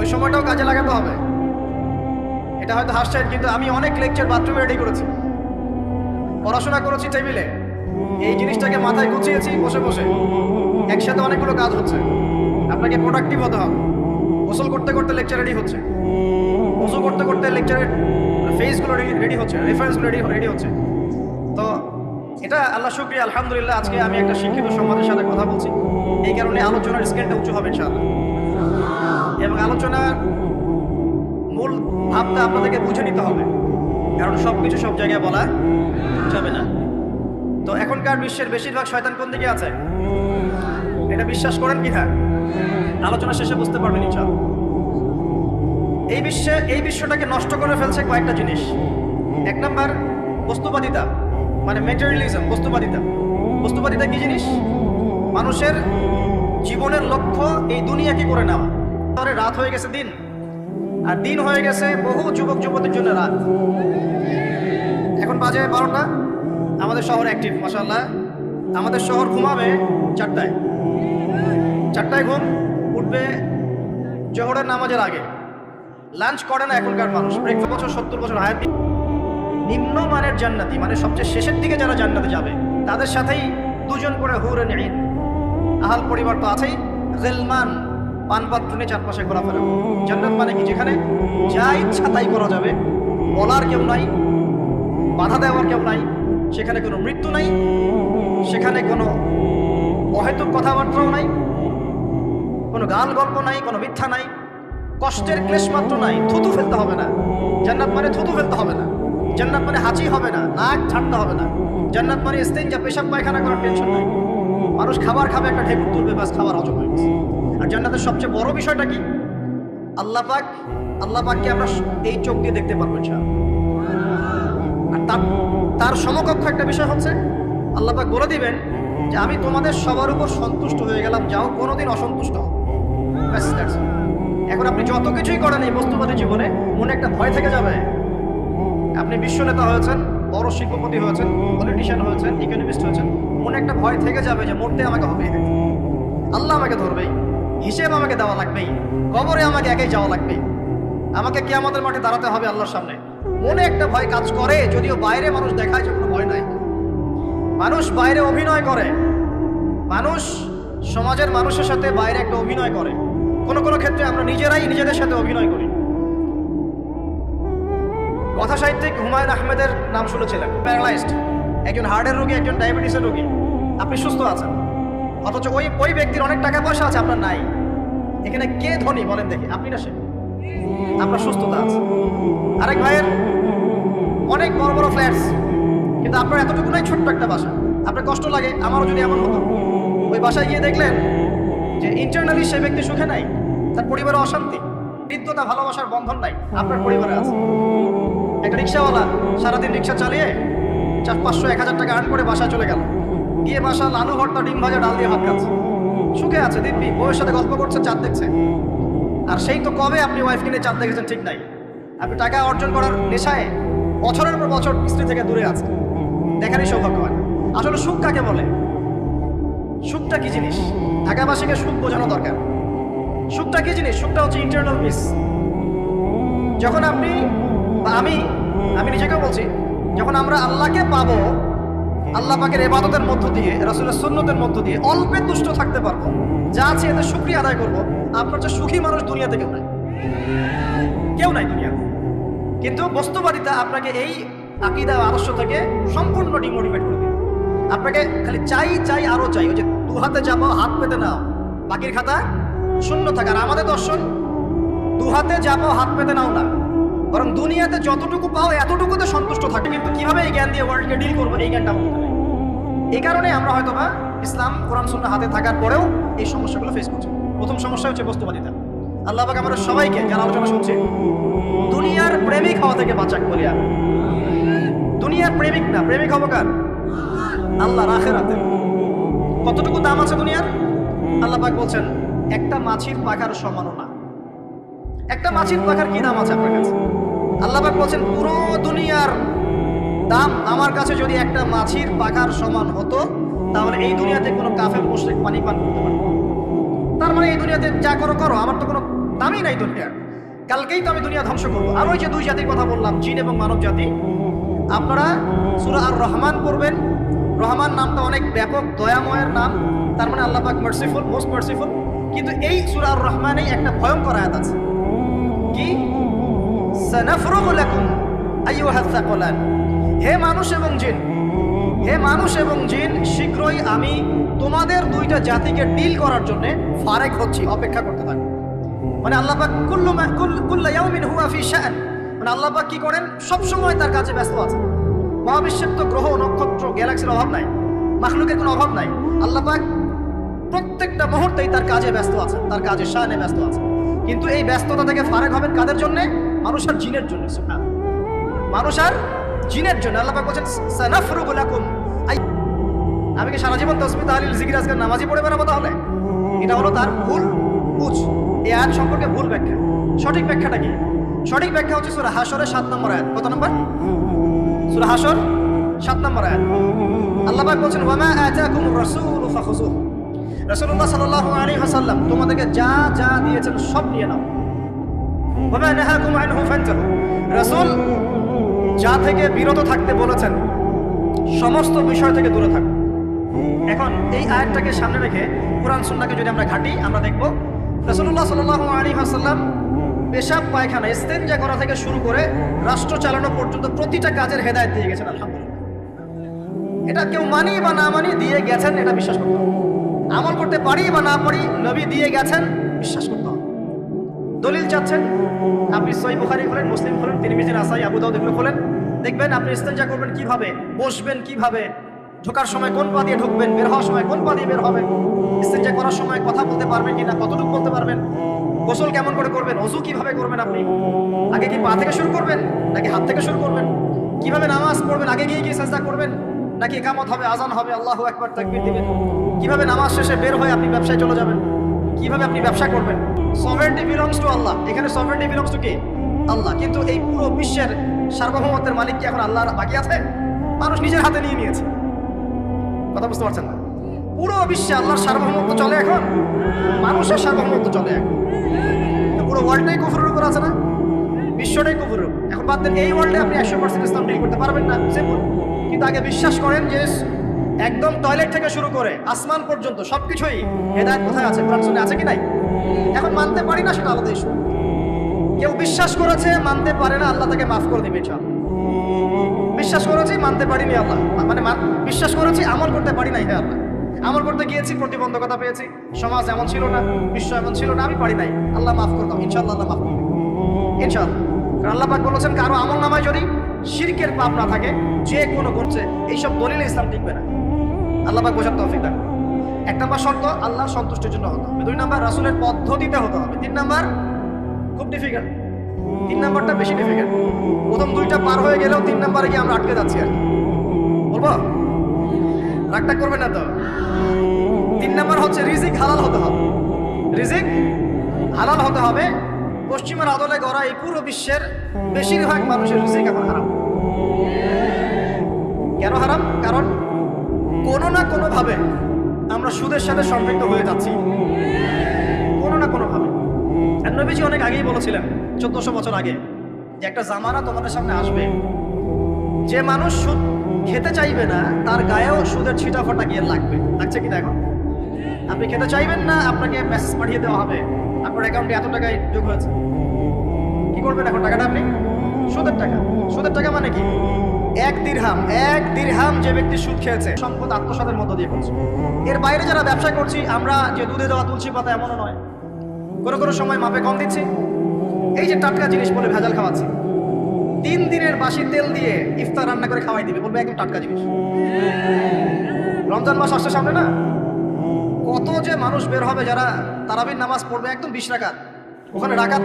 ওই সময়টাও কাজে লাগাতে হবে। এটা হয়তো হাসছেন, কিন্তু আমি অনেক লেকচার বাথরুমে রেডি করেছি। পড়াশোনা করেছি টেবিলে এই জিনিসটাকে মাথায় গুছিয়েছি বসে বসে। একসাথে অনেকগুলো কাজ হচ্ছে। আপনাকে প্রোডাক্টিভ হতে হবে। গোসল করতে করতে লেকচার রেডি হচ্ছে। ওজু করতে করতে লেকচারের ফেসগুলো রেডি হচ্ছে রেফারেন্সগুলো রেডি রেডি হচ্ছে। তো এটা আল্লাহ শুক্রিয়া, আলহামদুলিল্লাহ, আজকে আমি একটা শিক্ষিত সমাজের সাথে কথা বলছি। এই কারণে আলোচনার স্কেলটা উঁচু হবে ইনশাআল্লাহ। এবং আলোচনার মূল ভাবটা আপনাদেরকে বুঝে নিতে হবে। কারণ সব কিছু সব জায়গায় বলা যাবে না। তো এখনকার বিশ্বের বেশিরভাগ শয়তান কোন দিকে আছে? এটা বিশ্বাস করেন কি হ্যাঁ আলোচনা শেষে বুঝতে পারবেন ইনশাআল্লাহ। এই বিশ্বে, এই বিশ্বটাকে নষ্ট করে ফেলছে কয়েকটা জিনিস। এক নম্বর, বস্তুবাদিতা মানে মেটেরিয়ালিজম বস্তুবাদিতা। বস্তুবাদিতা কি জিনিস? মানুষের জীবনের লক্ষ্য এই দুনিয়াকে করে নেওয়া। তাহলে রাত হয়ে গেছে দিন। আর দিন হয়ে গেছে বহু যুবক, যুবতীর জন্য রাত। এখন বাজে বারোটা। আমাদের শহর অ্যাক্টিভ মাসাল্লাহ আমাদের শহর ঘুমাবে চারটায়। চারটায় ঘুম, উঠবে জোহরের নামাজের আগে। লাঞ্চ করে না এখনকার মানুষ। ব্রেকফাস্ট বছর, সত্তর বছর হায়াত নিম্নমানের জান্নাতি মানে সবচেয়ে শেষের দিকে যারা জান্নাতে যাবে, তাদের সাথেই দুজন করে হুরে নেই আহাল পরিবার তো আছেই। গেলমান পানপাত্র নিয়ে চারপাশে করে। জান্নাত মানে কি? যেখানে যা ইচ্ছা তাই করা যাবে। বলার কেউ নাই, বাধা দেওয়ার কেউ নাই, সেখানে কোনো মৃত্যু নাই, সেখানে কোনো অহেতুক কথাবার্তাও নাই, কোনো গাল গল্প নাই, কোনো মিথ্যা নাই, কষ্টের ক্লেশ মাত্র নাই, থুতু ফেলতে হবে না। জান্নাত মানে থুতু ফেলতে হবে না। জান্নাত মানে হাঁচি হবে না, নাক ছাড়তে হবে না। জান্নাত মানে স্তেন যা পেশাব পায়খানা করার টেনশন নাই। মানুষ খাবার খাবে, একটা ঢেকুর তুলবে বাস খাবার হজম হয়ে গেছে আর জান্নাতের সবচেয়ে বড় বিষয়টা কি আল্লাহ পাক, আল্লাহ পাককে আমরা এই চোখ দিয়ে দেখতে পারব। আর তার তার সমকক্ষ একটা বিষয় হচ্ছে, আল্লাহ পাক বলে দিবেন যে আমি তোমাদের সবার উপর সন্তুষ্ট হয়ে গেলাম, যাও কোনোদিন অসন্তুষ্ট হও. এখন আপনি যত কিছুই করেন এই বস্তুবাদী জীবনে, মনে একটা ভয় থেকে যাবে আপনি বিশ্ব নেতা হয়েছেন, বড় শিল্পপতি হয়েছেন পলিটিশিয়ান হয়েছেন ইকোনমিস্ট হয়েছেন মনে একটা ভয় থেকে যাবে যে মরতে আমাকে হবেই আল্লাহ আমাকে ধরবেই, হিসেব আমাকে দেওয়া লাগবেই, কবরে আমাকে একাই যাওয়া লাগবেই। আমাকে কে আমাদের মাঠে দাঁড়াতে হবে আল্লাহর সামনে। মনে একটা ভয় কাজ করে, যদিও বাইরে মানুষ দেখায় যে কোনো ভয় নাই। মানুষ বাইরে অভিনয় করে। মানুষ সমাজের মানুষের সাথে বাইরে একটা অভিনয় করে। কোনো কোনো ক্ষেত্রে আমরা নিজেরাই নিজেদের সাথে অভিনয় করি। কথা সাহিত্যিক হুমায়ুন আহমেদের নাম শুনেছিলেন, প্যারালাইজড। একজন হার্টের রোগী, একজন ডায়াবেটিসের রোগী। আপনি সুস্থ আছেন। অথচ ওই ওই ব্যক্তির অনেক টাকা পয়সা আছে, আপনার নাই। এখানে কে ধনী বলেন দেখি, আপনি না সে? আপনার সুস্থতা আছে। আরেক ভাইয়ের অনেক বড় বড় ফ্ল্যাটস, কিন্তু আপনার এতটুকু নাই ছোট্ট একটা বাসা। আপনার কষ্ট লাগে, আমারও যদি এমন হতো। ওই বাসায় গিয়ে দেখলেন যে ইন্টারনালি সে ব্যক্তি সুখে নাই, তার পরিবারে অশান্তি হৃদ্যতা ভালোবাসার বন্ধন নাই, আপনার পরিবারে আছে। একটা রিক্সাওয়ালা সারাদিন রিক্সা চালিয়ে চার পাঁচশো এক হাজার টাকা আর্ন করে বাসায় চলে গেল। গিয়ে বাসা লালু ভর্তা, ডিম ভাজা, ডাল দিয়ে ভাত খাচ্ছে। সুখে আছে দিব্যি, বউয়ের সাথে গল্প করছে, চাঁদ দেখছে। আর সেই তো কবে আপনি ওয়াইফ কিনে চাঁদ দেখেছেন ঠিক নাই। আপনি টাকা অর্জন করার নেশায় বছরের পর বছর স্ত্রী থেকে দূরে আছে দেখারই সৌভাগ্য হয়। আসলে সুখ কাকে বলে? সুখটা কি জিনিস? ঢাকাবাসীকে সুখ বোঝানো দরকার। সুখটা কি জিনিস? সুখটা হচ্ছে ইন্টারনাল পিস যখন আপনি বা আমি আমি নিজেকেও বলছি যখন আমরা আল্লাহকে পাবো, আল্লাহ পাকের এবাদতের মধ্য দিয়ে, রসুলের সুন্নতের মধ্য দিয়ে অল্পে তুষ্ট থাকতে পারব। যা আছে এতে সুক্রিয়া আদায় করব। আপনার যে সুখী মানুষ দুনিয়াতে কেউ নাই। কেউ নাই দুনিয়াতে কিন্তু বস্তুবাদিতা আপনাকে এই আকিদা আদর্শ থেকে সম্পূর্ণ ডিমোটিভেট করে দিবে। আপনাকে খালি চাই চাই, আরও চাই। ওই যে দু হাতে যাব হাত পেতে নাও। বাকির খাতা শূন্য থাকার আমাদের দর্শন, দু হাতে যাব হাত পেতে নাও না। বরং দুনিয়াতে যতটুকু পাও এতটুকুতে সন্তুষ্ট থাকে কিন্তু কীভাবে এই জ্ঞান দিয়ে ওয়ার্ল্ডকে ডিল করব? এই জ্ঞানটা নেই। এই কারণে আমরা হয়তো বা ইসলাম, কোরআন, সুন্নাহ হাতে থাকার পরেও এই সমস্যাগুলো ফেস করছি। প্রথম সমস্যা হচ্ছে বস্তুবাদিতা। আল্লাহ পাক আমরা সবাইকে, যারা আলোচনা শুনছে, দুনিয়ার প্রেমিক হওয়া থেকে বাঁচাক বলি আমি দুনিয়ার প্রেমিক না, প্রেমিক হব কার? আল্লাহ রাখে রাতে কতটুকু দাম আছে দুনিয়ার? আল্লাহ পাক বলছেন, একটা মাছির পাখার সমানও না। একটা মাছির পাখার কি দাম আছে আপনার কাছে? আল্লাহবাক বলছেন, পুরো দুনিয়ার দাম আমার কাছে যদি একটা মাছির পাখার সমান হতো, তাহলে এই দুনিয়াতে কোনো কাফের, মুশরিক, পানি পান করতে পারত তার মানে এই দুনিয়াতে যা করো করো, আমার তো কোনো দামই নাই দুনিয়ার। কালকেই তো আমি দুনিয়া ধ্বংস করব। আর ওই যে দুই জাতির কথা বললাম, জিন এবং মানব জাতি, আপনারা সুরা আর রহমান পড়বেন। রহমান নামটা অনেক ব্যাপক, দয়াময়ের নাম। তার মানে আল্লাহ পাক মার্সিফুল মোস্ট মার্সিফুল কিন্তু এই সুরা আর রহমানেই একটা ভয়ঙ্কর আয়াত আছে। কি? হে মানুষ এবং জিন, হে মানুষ এবং জিন, শীঘ্রই আমি তোমাদের দুইটা জাতিকে ডিল করার জন্য ফারেক হচ্ছি, অপেক্ষা করতে থাকি মানে আল্লাহ কুল্লু মানে আল্লাহ পাক কি করেন? সব সময় তার কাছে ব্যস্ত আছে। মহাবিশ্বের তো গ্রহ, নক্ষত্র গ্যালাক্সির অভাব নাই। মাখলুকের কোনো অভাব নাই। আল্লাহ পাক প্রত্যেকটা মুহূর্তেই তার কাজে ব্যস্ত আছে, তার কাজে শানে ব্যস্ত আছে। কিন্তু এই ব্যস্ততা থেকে ফারেক হবেন কাদের জন্য? মানুষ আর জিনের জন্য মানুষ আর জিনের জন্য। আল্লাহ বলছেন আমি কি সারা জীবন তসবি তাহলিল জিকির আজকাল নামাজি পড়ে বেড়াবো তাহলে? এটা হলো তার ভুল বুঝ। এই আয়াত সম্পর্কে ভুল ব্যাখ্যা। সঠিক ব্যাখ্যাটা কি? সঠিক ব্যাখ্যা হচ্ছে সুরা হাসরের সাত নম্বর আয়াত। কত নম্বর? সুরা হাসর সাত নম্বর আয়াত। আল্লাহ বলছেন ওয়ামা রাসূলুল্লাহ সাল্লাল্লাহু আলাইহি ওয়াসাল্লাম তোমাদেরকে যা যা দিয়েছেন সব নিয়ে নাও। রাসূল যা থেকে বিরত থাকতে বলেছেন, সমস্ত বিষয় থেকে দূরে থাকো। এখন এই আয়াতটাকে সামনে রেখে কোরআন সুন্নাকে যদি আমরা ঘাটি, আমরা দেখব রাসূলুল্লাহ সাল্লাল্লাহু আলাইহি ওয়াসাল্লাম পেশাব, পায়খানা ইস্তেঞ্জা করা থেকে শুরু করে রাষ্ট্র চালানো পর্যন্ত প্রতিটা কাজের হেদায়ত দিয়ে গেছেন, আলহামদুলিল্লাহ। এটা কেউ মানি বা না মানি দিয়ে গেছেন, এটা বিশ্বাস করতে আমল করতে পারি বা না পারি, নবী দিয়ে গেছেন, বিশ্বাস করতে হবে। দলিল চাচ্ছেন, আপনি সই বুখারি খোলেন, মুসলিম খোলেন, তিরমিজি, নাসাই, আবু দাউদ এগুলো খোলেন। দেখবেন আপনি ইস্তেঞ্জা করবেন কীভাবে, বসবেন কীভাবে, ঢোকার সময় কোন পা দিয়ে ঢুকবেন, বের হওয়ার সময় কোন পা দিয়ে বের হবেন, ইস্তেঞ্জা করার সময় কথা বলতে পারবেন কিনা, কতটুকু বলতে পারবেন, গোসল কেমন করে করবেন, অজু কীভাবে করবেন আপনি, আগে কি পা থেকে শুরু করবেন, নাকি হাত থেকে শুরু করবেন, কীভাবে নামাজ পড়বেন, আগে গিয়ে গিয়ে চেষ্টা করবেন নাকি একামত হবে, আজান হবে, আল্লাহ একবার তাকবীর দিবেন? কীভাবে নামাজ শেষে বের হয়ে আপনি ব্যবসায় চলে যাবেন? কীভাবে আপনি ব্যবসা করবেন? সভারেন্টি বিলংস টু আল্লাহ। এখানে সভারেন্টি বিলংস টু কি? আল্লাহ। কিন্তু এই পুরো বিশ্বের সার্বভৌমত্বের মালিক কি এখন আল্লাহর বাকি আছে? মানুষ নিজের হাতে নিয়ে নিয়েছে। কথা বুঝতে পারছেন না? পুরো বিশ্বে আল্লাহর সার্বভৌমত্ব চলে এখন? মানুষের সার্বভৌমত্ব চলে এখন। পুরো ওয়ার্ল্ডটাই কুফুরের উপর আছে না? বিশ্বটাই কুফুরের। এখন বাদ দেন, এই ওয়ার্ল্ডে আপনি একশো পার্সেন্ট ইসলাম ডিল করতে পারবেন না। সিম্পল কিন্তু আগে বিশ্বাস করেন যে একদম টয়লেট থেকে শুরু করে আসমান পর্যন্ত সবকিছুই হেদায়ত কোথায় আছে? কোরআন আছে কি নাই? এখন মানতে পারি না সেটা আলাদা ইস্যু কেউ বিশ্বাস করেছে, মানতে পারে না, আল্লাহ তাকে মাফ করে দিবে ইনশাআল্লাহ। বিশ্বাস করেছি, মানতে পারিনি আল্লাহ। মানে বিশ্বাস করেছি, আমল করতে পারি নাই হে আল্লাহ। আমল করতে গিয়েছি, প্রতিবন্ধকতা পেয়েছি। সমাজ এমন ছিল না, বিশ্ব এমন ছিল না, আমি পারি নাই। আল্লাহ মাফ করতাম ইনশাল্লাহ আল্লাহ মাফ করবে ইনশাআল্লাহ। কারণ আল্লাহ পাক বলেছেন, কারও আমল নামায় যদি শিরকের পাপ না থাকে, যে কোনো করছে, এইসব দলিলে ইসলাম টিকবে না। আল্লাহ পাক বোঝার তৌফিক দান এক নম্বর শর্ত, আল্লাহ সন্তুষ্টির জন্য হতে হবে। দুই নম্বর, রাসুলের পদ্ধতিতে হতে হবে। তিন নম্বর, খুব ডিফিকাল্ট তিন নম্বরটা বেশি ডিফিকাল্ট প্রথম দুইটা পার হয়ে গেলেও তিন নম্বরে গিয়ে আমরা আটকে যাচ্ছি আর। বলব? রাগটা করবে না তো? তিন নম্বর হচ্ছে, রিজিক হালাল হতে হবে। রিজিক হালাল হতে হবে। পশ্চিমের আদলে গড়া এই পুরো বিশ্বের বেশিরভাগ মানুষের রিজিক এখন হারাম। কেন হারাম? কারণ কোনো না কোনোভাবে আমরা সুদের সাথে সম্পৃক্ত হয়ে যাচ্ছি। কোনো না কোনোভাবে। নবীজি অনেক আগেই বলেছিলেন, চোদ্দশো বছর আগে, যে একটা জামানা তোমাদের সামনে আসবে। যে মানুষ সুদ খেতে চাইবে না, তার গায়েও সুদের ছিটা ফোটা গিয়ে লাগবে। লাগছে কি দেখো? আপনি খেতে চাইবেন না, আপনাকে মেসেজ পাঠিয়ে দেওয়া হবে। আপনার অ্যাকাউন্টে এত টাকায় যোগ হয়েছে। কি করবেন এখন? টাকাটা আপনি? সুদের টাকা। সুদের টাকা মানে কি? এক দিরহাম এক দিরহাম যে ব্যক্তি সুদ খেয়েছে, সম্পদ আত্মসাতের মধ্য দিয়ে করছে এর বাইরে যারা ব্যবসা করছি, আমরা যে দুধে দেওয়া তুলসী পাতা এমনও নয়। কোনো কোনো সময় মাপে কম দিচ্ছি। এই যে টাটকা জিনিস বলে ভেজাল খাওয়াচ্ছি। তিন দিনের বাসি তেল দিয়ে ইফতার রান্না করে খাওয়াই দিবে, বলবে একদম টাটকা জিনিস। রমজান মাস আসছে সামনে না? কত যে মানুষ বের হবে যারা তারাবির নামাজ পড়বে একদম বিশ রাকাত। ওখানে রাকাত